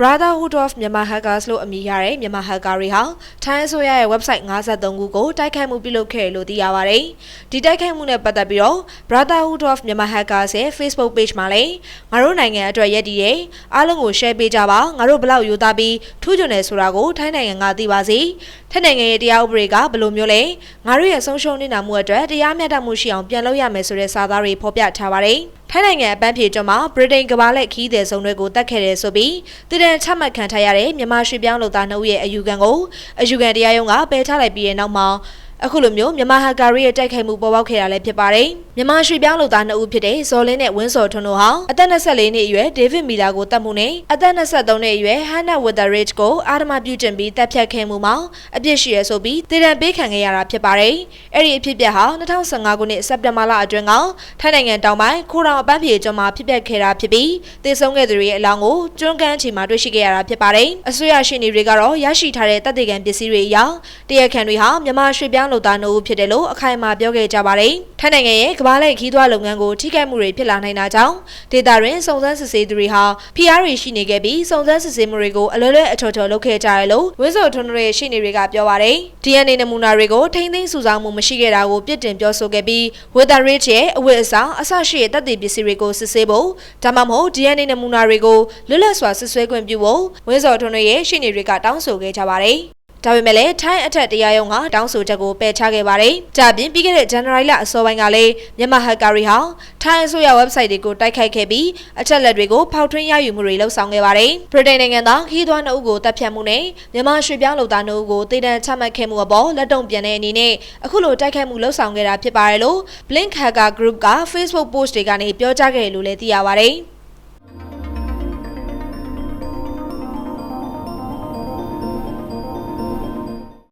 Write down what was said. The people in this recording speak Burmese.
Brotherhood of Myanmar Hackers လို့အမည်ရတဲ့မြန်မာ hacker တွေဟာထိုင်းအစိုးရရဲ့ website 53ခုကိုတိုက်ခိုက်မှုပြုလုပ်ခဲ့တယ်လို့သိရပါတယ်။ဒီတိုက်ခိုက်မှုနဲ့ပတ်သက်ပြီးတော့ Brotherhood of Myanmar Hackers ရဲ့ Facebook page မှာလည်းငါတို့နိုင်ငံအတွက်ရည်တည်တယ်အားလုံးကို share ပေးကြပါငါတို့ဘလောက်ယူသားပြီးထူးချွန်တယ်ဆိုတာကိုထိုင်းနိုင်ငံကသိပါစေ။ထိုင်းနိုင်ငံရဲ့တရားဥပဒေကဘယ်လိုမျိုးလဲငါတို့ရဲ့ဆုံးရှုံးနေတာမှုအတွက်တရားမျှတမှုရှိအောင်ပြန်လုပ်ရမယ်ဆိုတဲ့စာသားတွေဖော်ပြထားပါတယ်။ ထိုင်းနိုင်ငံအပန်းဖြေကျွန်းမှာဗြိတိန်ကမ္ဘာလက်ခီးသည်ဆုံးတွေကိုတတ်ခဲ့တယ်ဆိုပြီးတည်တံချမှတ်ခံထားရတဲ့မြန်မာရွှေပြောင်းလုပ်သားနှုတ်ရဲ့အယူခံကိုအယူခံတရားရုံးကပယ်ချလိုက်ပြီးတဲ့နောက်မှာ အခုလိုမျိုးမြန်မာဟက်ကာရီရဲ့တိုက်ခိုက်မှုပေါ်ပေါက်ခဲ့တာလည်းဖြစ်ပါတယ်။မြန်မာရွှေပြောင်းလုပ်သားနှစ်ဦးဖြစ်တဲ့ဇော်လင်းနဲ့ဝင်းစော်ထွန်းတို့ဟာအသက်24နှစ်အရွယ်ဒေးဗစ်မီလာကိုတတ်မှုနဲ့အသက်23နှစ်အရွယ်ဟန်နာဝစ်ဒါရစ်ကိုအာဓမပြုကျင့်ပြီးတပ်ဖြတ်ခဲ့မှုမှာအပြစ်ရှိရဆိုပြီးတည်တံပေးခံခဲ့ရတာဖြစ်ပါတယ်။အဲ့ဒီအဖြစ်အပျက်ဟာ2015ခုနှစ်စက်တင်ဘာလအတွင်းကထိုင်းနိုင်ငံတောင်ပိုင်းခိုးတောင်အပန်းဖြေကျွန်းမှာဖြစ်ပျက်ခဲ့တာဖြစ်ပြီးတည်ဆုံးခဲ့သူတွေရဲ့အလောင်းကိုကျွန်းကန်းချီမှာတွေ့ရှိခဲ့ရတာဖြစ်ပါတယ်။အစိုးရရှိနေတွေကတော့ရရှိထားတဲ့တပ်တေကန်ပစ္စည်းတွေအရတရားခံတွေဟာမြန်မာရွှေပြောင်းလုပ်သားနှုတ်ဖြစ်တယ်လို့အခိုင်အမာပြောခဲ့ကြပါတယ်။ထိုင်းနိုင်ငံရဲ့ကမ္ဘာလက်ခီးသွွားလုပ်ငန်းကိုထိခိုက်မှုတွေဖြစ်လာနိုင်တာကြောင့်ဒေတာတွင်စုံစမ်းစစ်ဆေးသူတွေဟာဖိအားတွေရှိနေခဲ့ပြီးစုံစမ်းစစ်ဆေးမှုတွေကိုအလွယ်လွယ်အထော်ထော်လုပ်ခဲ့ကြရလို့ဝင်းစော်ထွန်းတို့ရဲ့ရှိနေတွေကပြောပါတယ်။ DNA နမူနာတွေကိုထိမ့်သိမ်းစုဆောင်းမှုမရှိခဲ့တာကိုပြစ်တင်ပြောဆိုခဲ့ပြီး Weather Rich ရဲ့အဝတ်အစားအဆရှိတဲ့တပ်တွေပစ္စည်းတွေကိုစစ်ဆေးဖို့ဒါမှမဟုတ် DNA နမူနာတွေကိုလွတ်လပ်စွာစစ်ဆေးခွင့်ပြုဖို့ဝင်းစော်ထွန်းတို့ရဲ့ရှိနေတွေကတောင်းဆိုခဲ့ကြပါတယ်။ ဒါပေမဲ့လည်းထိုင်းအထက်တရားရုံးကတောင်းဆိုချက်ကိုပယ်ချခဲ့ပါတယ်။ကြပြင်ပြီးခဲ့တဲ့ January လအစောပိုင်းကလည်းမြန်မာဟက်ကာတွေဟာထိုင်းအစိုးရ website တွေကိုတိုက်ခိုက်ခဲ့ပြီးအချက်လက်တွေကိုဖောက်ထွင်းရယူမှုတွေလှုပ်ဆောင်ခဲ့ပါတယ်။ဗြိတိန်နိုင်ငံသားခီးသွွားနှုတ်ကိုတပ်ဖြတ်မှုနဲ့မြန်မာရွှေပြောင်းလုပ်သားနှုတ်ကိုတည်တံချမှတ်ခဲ့မှုအပေါ်လက်တုံ့ပြန်တဲ့အနေနဲ့အခုလိုတိုက်ခိုက်မှုလှုပ်ဆောင်ခဲ့တာဖြစ်ပါတယ်လို့ Blink Hacker Group က Facebook post တွေကနေပြောကြားခဲ့တယ်လို့လည်းသိရပါတယ်။